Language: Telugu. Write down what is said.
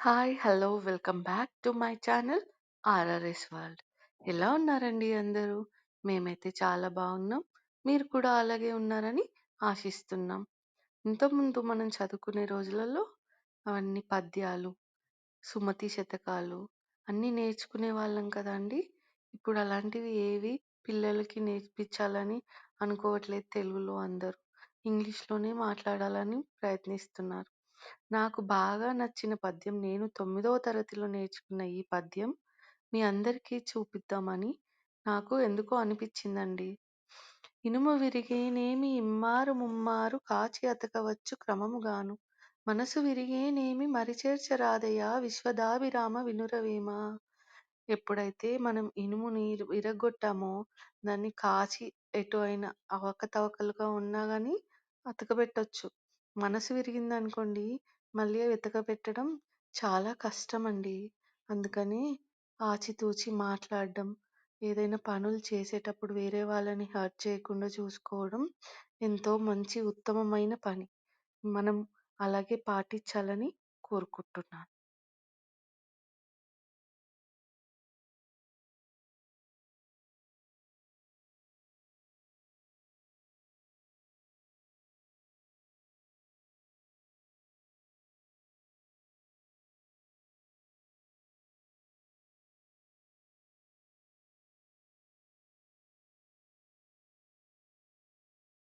Hi! Hello! Welcome back to my channel RRS world. ఎలా ఉన్నారండి అందరూ? మేమైతే చాలా బాగున్నాం. మీరు కూడా అలాగే ఉన్నారని ఆశిస్తున్నాం. ఇంతకుముందు మనం చదువుకునే రోజులలో అవన్నీ పద్యాలు, సుమతి శతకాలు అన్నీ నేర్చుకునే వాళ్ళం కదండీ! ఇప్పుడు అలాంటివి ఏవి పిల్లలకి నేర్పించాలని అనుకోవట్లేదు తెలుగులో అందరూ. ఇంగ్లీష్‌లోనే మాట్లాడాలని ప్రయత్నిస్తున్నారు. నాకు బాగా నచ్చిన పద్యం నేను తొమ్మిదవ తరగతిలో నేర్చుకున్న ఈ పద్యం మీ అందరికీ చూపిద్దామని నాకు ఎందుకో అనిపించిందండి. ఇనుము విరిగేనేమి ఇమ్మారు ముమ్మారు కాచి అతకవచ్చు క్రమముగాను మనసు విరిగేనేమి మరిచేర్చరాదయా విశ్వదాభిరామ వినురవేమ ఎప్పుడైతే మనం ఇనుముని విరగ్గొట్టామో దాన్ని కాచి ఎటు అయినా అవకతవకలుగా ఉన్నా గానీ అతకబెట్టొచ్చు. మనసు విరిగిందనుకోండి మళ్ళీ వెతకబెట్టడం చాలా కష్టమండి. అందుకని ఆచితూచి మాట్లాడడం, ఏదైనా పనులు చేసేటప్పుడు వేరే వాళ్ళని హర్ట్ చేయకుండా చూసుకోవడం ఎంతో మంచి ఉత్తమమైన పని. మనం అలాగే పాటించాలని కోరుకుంటున్నాను.